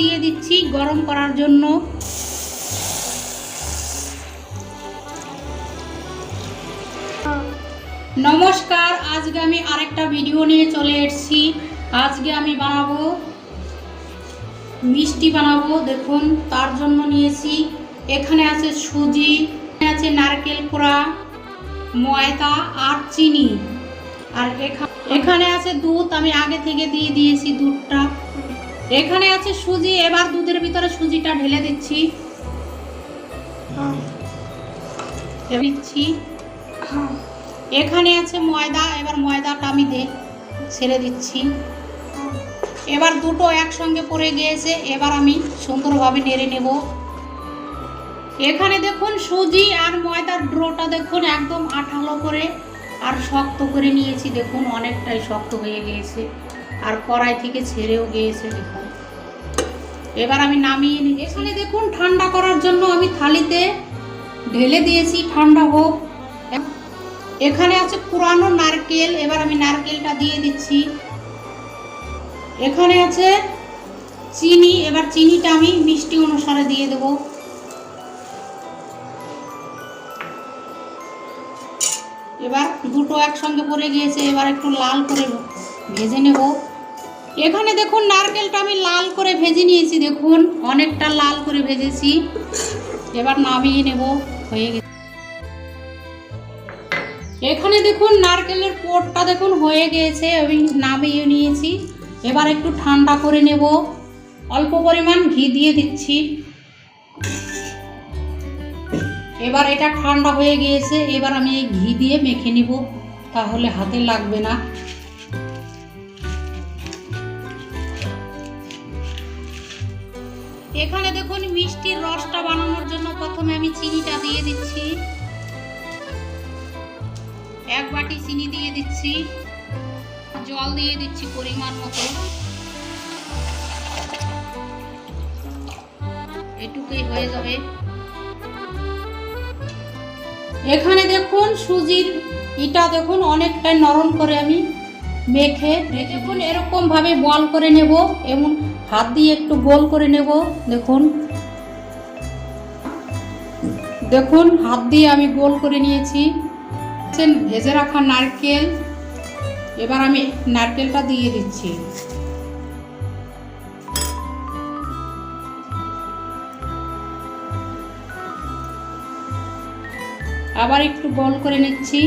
দিয়ে দিচ্ছি গরম করার জন্য। নমস্কার, আজকে আমি আরেকটা ভিডিও নিয়ে চলে এসেছি। আজকে আমি বানাবো, মিষ্টি বানাবো, দেখুন, তার জন্য নিয়েছি। এখানে আছে সুজি আছে নারকেল কোড়া ময়দা আর চিনি। আর এখানে আছে দুধ, আমি আগে থেকে দিয়ে দিয়েছি দুধটা। এখানে আছে সুজি, এবার দুধের ভিতরে সুজিটা ঢেলে দিচ্ছি। দিচ্ছি। এখানে আছে ময়দা, এবার ময়দাটা আমি দে ছেড়ে দিচ্ছি। এবার দুটো একসঙ্গে পড়ে গিয়েছে, এবার আমি সুন্দরভাবে নেড়ে নেব। এখানে দেখুন সুজি আর ময়দার ড্রোটা দেখুন একদম আঠালো করে আর শক্ত করে নিয়েছি, দেখুন অনেকটাই শক্ত হয়ে গিয়েছে। আর কড়াই থেকে ছেড়েও গিয়েছে দেখুন এবার আমি নামিয়ে নিই। এখানে দেখুন, ঠান্ডা করার জন্য আমি থালিতে ঢেলে দিয়েছি, ঠান্ডা হোক। এখানে আছে পুরানো নারকেল, এবার আমি নারকেলটা দিয়ে দিচ্ছি। এখানে আছে চিনি, এবার চিনিটা আমি মিষ্টি অনুসারে দিয়ে দেব। এবার দুটো একসঙ্গে পড়ে গিয়েছে, এবার একটু লাল করে ভেজে নেব। এখানে দেখুন নারকেলটা আমি লাল করে ভেজে নিয়েছি, দেখুন। অনেকটা লাল করে ভেজেছি। এবার নামিয়ে নেব, হয়ে গেছে। এখানে দেখুন নারকেলের পোটটা দেখুন হয়ে গিয়েছে আমি নামিয়ে নিয়েছি। এবার একটু ঠান্ডা করে নেব। অল্প পরিমাণ ঘি দিয়ে দিচ্ছি। এবার এটা ঠান্ডা হয়ে গিয়েছে, এবার আমি এই ঘি দিয়ে মেখে নিব, তাহলে হাতে লাগবে না। এখানে দেখুন মিষ্টির রসটা বানানোর জন্য প্রথমে আমি চিনিটা দিয়ে দিচ্ছি। এক বাটি চিনি দিয়ে দিচ্ছি। জল দিয়ে দিচ্ছি পরিমাণ মতো। এটুকুই হয়ে যাবে। এখানে দেখুন সুজির ইটা দেখুন অনেকটাই নরম করে আমি মেখে, দেখুন এরকম ভাবে বল করে নেব এবং হাত দিয়ে একটু গোল করে নেব, দেখুন। দেখুন, হাত দিয়ে আমি গোল করে নিয়েছি। ভেজে রাখা নারকেল। এবার আমি নারকেলটা দিয়ে দিচ্ছি। আবার একটু গোল করে নিচ্ছি।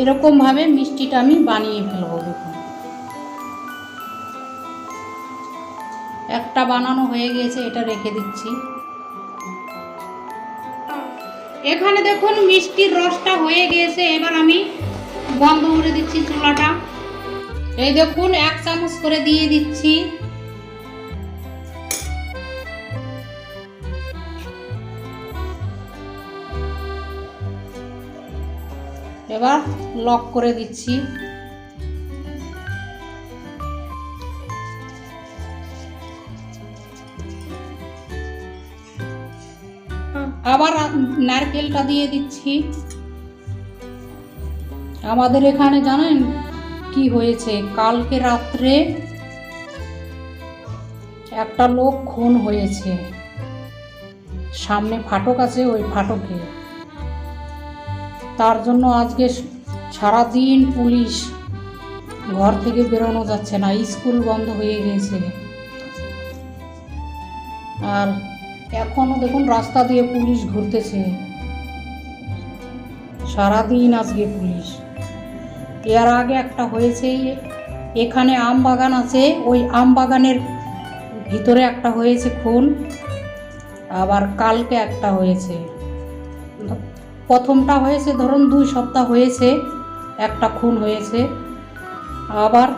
এরকম ভাবে মিষ্টিটা আমি বানিয়ে ফেলব, দেখুন। একটা বানানো হয়ে গিয়েছে, এটা রেখে দিচ্ছি। এখানে দেখুন মিষ্টির রসটা হয়ে গিয়েছে, এবার আমি বন্ধ করে দিচ্ছি চুলাটা। এই দেখুন, এক চামচ করে দিয়ে দিচ্ছি। এবার লক করে দিচ্ছি। আবার নারকেলটা দিয়ে দিচ্ছি। আমাদের এখানে জানেন কি হয়েছে? কালকে রাত্রে একটা লোক খুন হয়েছে। সামনে ফাটক আছে ওই ফাটকে। তার জন্য আজকে সারাদিন পুলিশ ঘর থেকে বেরোনো যাচ্ছে না, স্কুল বন্ধ হয়ে গিয়েছে আর এখনও দেখুন রাস্তা দিয়ে পুলিশ ঘুরতেছে। সারাদিন আজকে পুলিশ। এর আগে একটা হয়েছে, এখানে আম বাগান আছে, ওই আম বাগানের ভিতরে একটা হয়েছে খুন। আবার কালকে একটা হয়েছে। প্রথমটা হয়েছে ধরুন দুই সপ্তাহ হয়েছে। একটা খুন হয়েছে, আবার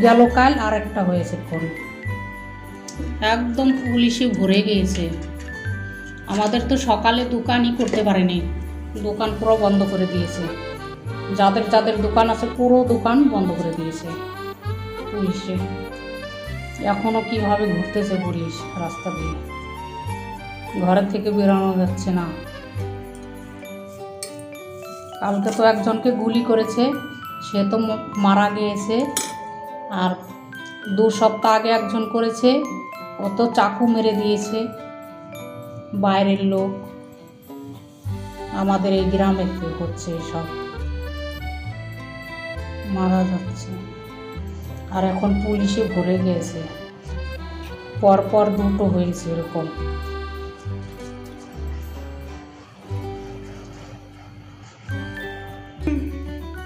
গেল কাল আর একটা হয়েছে খুন। একদম পুলিশে ভরে গিয়েছে। আমাদের তো সকালে দোকানই করতে পারেনি। দোকান পুরো বন্ধ করে দিয়েছে। যাদের যাদের দোকান আছে, পুরো দোকান বন্ধ করে দিয়েছে পুলিশে। এখনও কীভাবে ঘুরতেছে পুলিশ রাস্তা দিয়ে? ঘরের থেকে বেরোনো যাচ্ছে না। কালকে তো একজনকে গুলি করেছে, সে তো মারা গিয়েছে। আর দু সপ্তাহ আগে একজন করেছে, ও তো চাকু মেরে দিয়েছে বাইরের লোক। আমাদের এই গ্রামে হচ্ছে সব মারা যাচ্ছে। আর এখন পুলিশে ভরে গেছে। পরপর দুটো হয়েছে এরকম।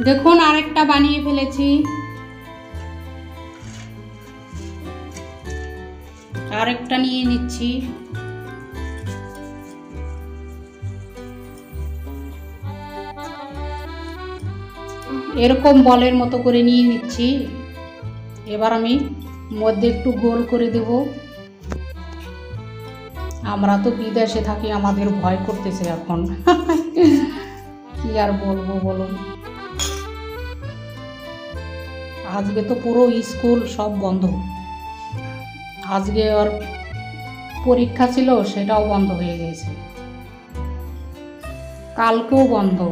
দেখুন, আরেকটা বানিয়ে ফেলেছি। আরেকটা নিয়ে নিচ্ছি। এরকম বলের মতো করে নিয়ে নিচ্ছি। এবার আমি মধ্যে একটু গোল করে দেব। আমরা তো বিদেশে থাকি, আমাদের ভয় করতেছে এখন। কি আর বলব বলুন? আজকে তো পুরো স্কুল সব বন্ধ। আজকে ওর পরীক্ষা ছিল, সেটাও বন্ধ হয়ে গেছে। কালকেও বন্ধ।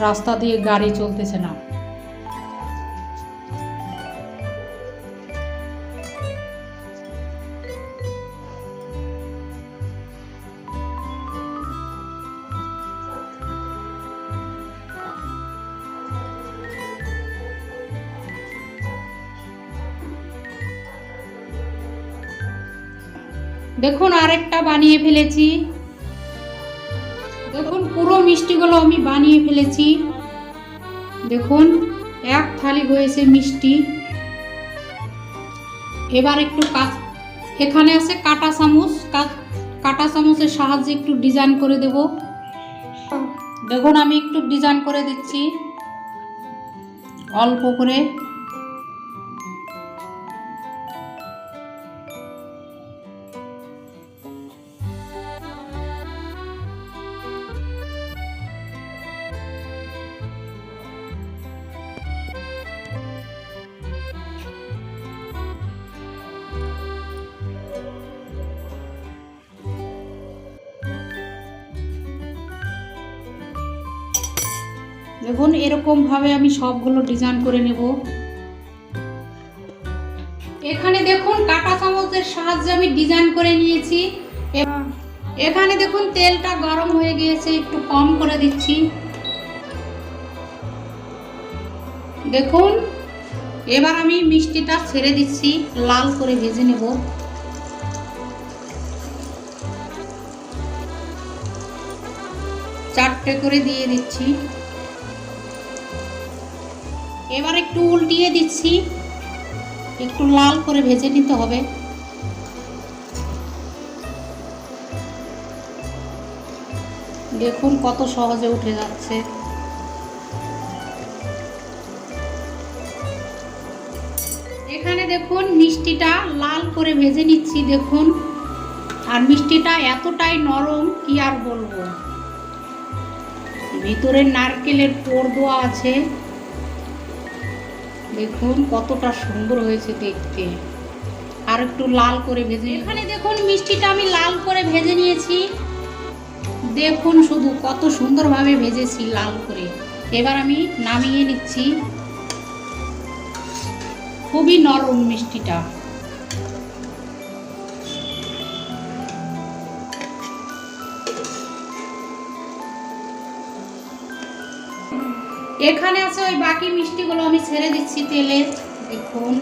রাস্তা দিয়ে গাড়ি চলতেছে না। দেখুন আরেকটা বানিয়ে ফেলেছি। দেখুন, পুরো মিষ্টিগুলো আমি বানিয়ে ফেলেছি। দেখুন, এক থালি হয়েছে মিষ্টি। এবার একটু কাট- এখানে আছে কাটা চামচ। কাটা চামচের সাহায্যে একটু ডিজাইন করে দেব। দেখুন, আমি একটু ডিজাইন করে দিচ্ছি। অল্প করে। দেখুন, এরকম ভাবে আমি সবগুলো ডিজাইন করে নেব। এখানে দেখুন, কাটা চামচের সাহায্যে আমি ডিজাইন করে নিয়েছি। এখানে দেখুন, তেলটা গরম হয়ে গিয়েছে, একটু কম করে দিচ্ছি। দেখুন, এবার আমি মিষ্টিটা ছেড়ে দিচ্ছি, লাল করে ভেজে নেব। চারটে করে দিয়ে দিচ্ছি। এবার একটু উল্টিয়ে দিচ্ছি। একটু লাল করে ভেজে নিতে হবে। দেখুন কত সহজে উঠে যাচ্ছে। এখানে দেখুন মিষ্টিটা লাল করে ভেজে নিচ্ছি, দেখুন। আর মিষ্টিটা এতটাই নরম কি আর বলব। ভিতরে নারকেলের পোর দেওয়া আছে। দেখুন কতটা সুন্দর হয়েছে দেখতে। আর একটু লাল করে ভেজে এখানে দেখুন মিষ্টিটা আমি লাল করে ভেজে নিয়েছি। দেখুন শুধু কত সুন্দরভাবে ভেজেছি লাল করে। এবার আমি নামিয়ে নিচ্ছি। খুবই নরম মিষ্টিটা। এখানে আছে ওই বাকি মিষ্টিগুলো, আমি ছেড়ে দিচ্ছি তেলে। দেখুন।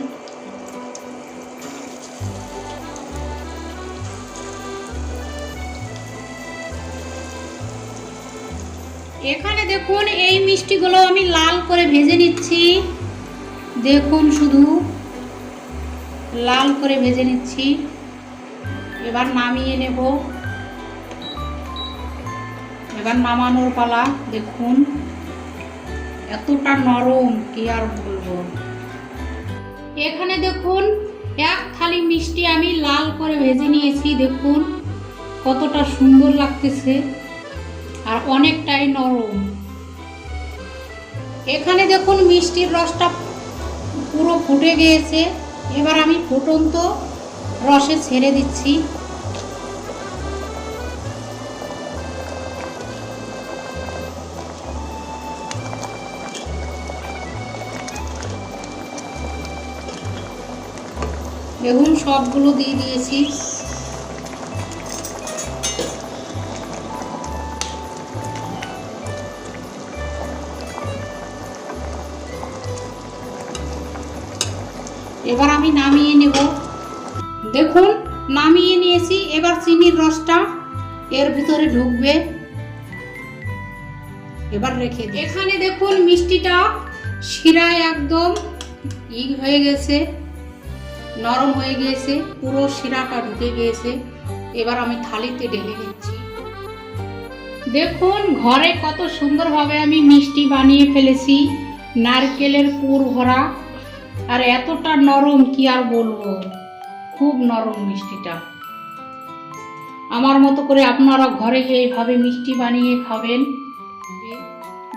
এখানে দেখুন, এই মিষ্টিগুলো আমি লাল করে ভেজে নিচ্ছি। দেখুন শুধু। লাল করে ভেজে নিচ্ছি। এবার নামিয়ে নেব। এবার নামানোর পালা, দেখুন। এতটা নরম, কি আর বলব? এখানে দেখুন, এক থালি মিষ্টি আমি লাল করে ভেজে নিয়েছি, দেখুন, কতটা সুন্দর লাগতেছে, আর অনেকটাই নরম। এখানে দেখুন, মিষ্টির রসটা পুরো ফুটে গিয়েছে। এবার আমি ফুটন্ত রসে ছেড়ে দিচ্ছি। দেখুন সবগুলো দিয়ে দিয়েছি। এবার আমি নামিয়ে নেব। দেখুন, নামিয়ে নিয়েছি। এবার চিনির রসটা এর ভিতরে ঢুকবে। এবার রেখে এখানে দেখুন, মিষ্টিটা শিরায় একদম ই হয়ে গেছে। নরম হয়ে গিয়েছে, পুরো শিরাটা ঢুকে গিয়েছে। এবার আমি থালিতে ঢেলে দিচ্ছি। দেখুন, ঘরে কত সুন্দরভাবে আমি মিষ্টি বানিয়ে ফেলেছি, নারকেলের পুর ভরা। আর এতটা নরম কি আর বলব? খুব নরম মিষ্টিটা। আমার মতো করে আপনারা ঘরে এইভাবে মিষ্টি বানিয়ে খাবেন।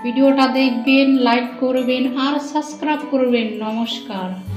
ভিডিওটা দেখবেন, লাইক করবেন আর সাবস্ক্রাইব করবেন। নমস্কার।